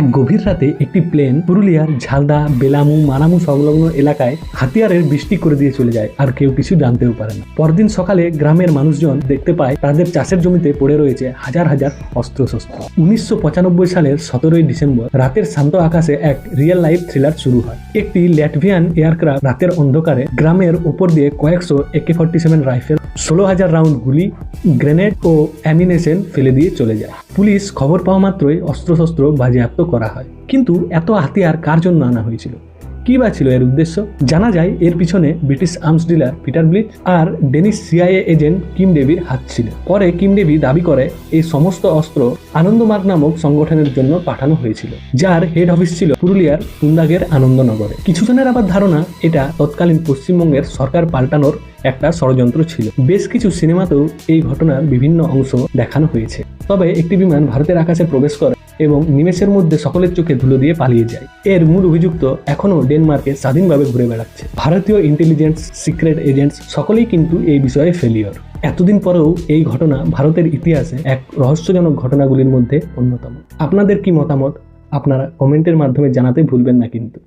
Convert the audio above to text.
এক গভীর রাতে একটি প্লেন পুরুলিয়ার ঝালদা, বেলামু, মানামু সংলগ্ন এলাকায় হাতিয়ারের বৃষ্টি করে দিয়ে চলে যায় আর কেউ কিছু জানতেও পারে না। পরদিন সকালে গ্রামের মানুষজন দেখতে পায় তাদের চাষের জমিতে পড়ে রয়েছে হাজার হাজার অস্ত্রশস্ত্র। উনিশশো পঁচানব্বই সালের সতেরোই ডিসেম্বর রাতের শান্ত আকাশে এক রিয়েল লাইফ থ্রিলার শুরু হয়। একটি ল্যাটভিয়ান এয়ারক্রাফট রাতের অন্ধকারে গ্রামের ওপর দিয়ে কয়েকশো একে ফর্টি সেভেন রাইফেল, ষোলো হাজার রাউন্ড গুলি গ্রেনেড ও অ্যামিনেশন ফেলে দিয়ে চলে যায়। পুলিশ খবর পাওয়া মাত্রই অস্ত্রশস্ত্র বাজেয়াপ্ত করা হয়। কিন্তু এত হাতিয়ার কার জন্য আনা হয়েছিল? কি বা ছিল এর উদ্দেশ্য? জানা যায় এর পিছনে British arms dealer Peter Bleach আর ডেনিশ সিআইএ এজেন্ট কিম ডেভির হাত ছিল। পরে কিম ডেভি দাবি করে, এই সমস্ত অস্ত্র আনন্দমার্গ নামক সংগঠনের জন্য পাঠানো হয়েছিল, যার হেড অফিস ছিল পুরুলিয়ার কুন্দাগের আনন্দনগরে। কিছুজনের আবার ধারণা, এটা তৎকালীন পশ্চিমবঙ্গের সরকার পাল্টানোর একটা ষড়যন্ত্র ছিল। বেশ কিছু সিনেমাতেও এই ঘটনার বিভিন্ন অংশ দেখানো হয়েছে। তবে একটি বিমান ভারতের আকাশে প্রবেশ করে এবং নিমেষের মধ্যে সকলের চোখে ধুলো দিয়ে পালিয়ে যায়। এর মূল অভিযুক্ত এখনও ডেনমার্কে স্বাধীনভাবে ঘুরে বেড়াচ্ছে। ভারতীয় ইন্টেলিজেন্স সিক্রেট এজেন্টস সকলেই কিন্তু এই বিষয়ে ফেলিওর এতদিন পরেও এই ঘটনা ভারতের ইতিহাসে এক রহস্যজনক ঘটনাগুলির মধ্যে অন্যতম। আপনাদের কি মতামত? আপনারা কমেন্টের মাধ্যমে জানাতে ভুলবেন না কিন্তু।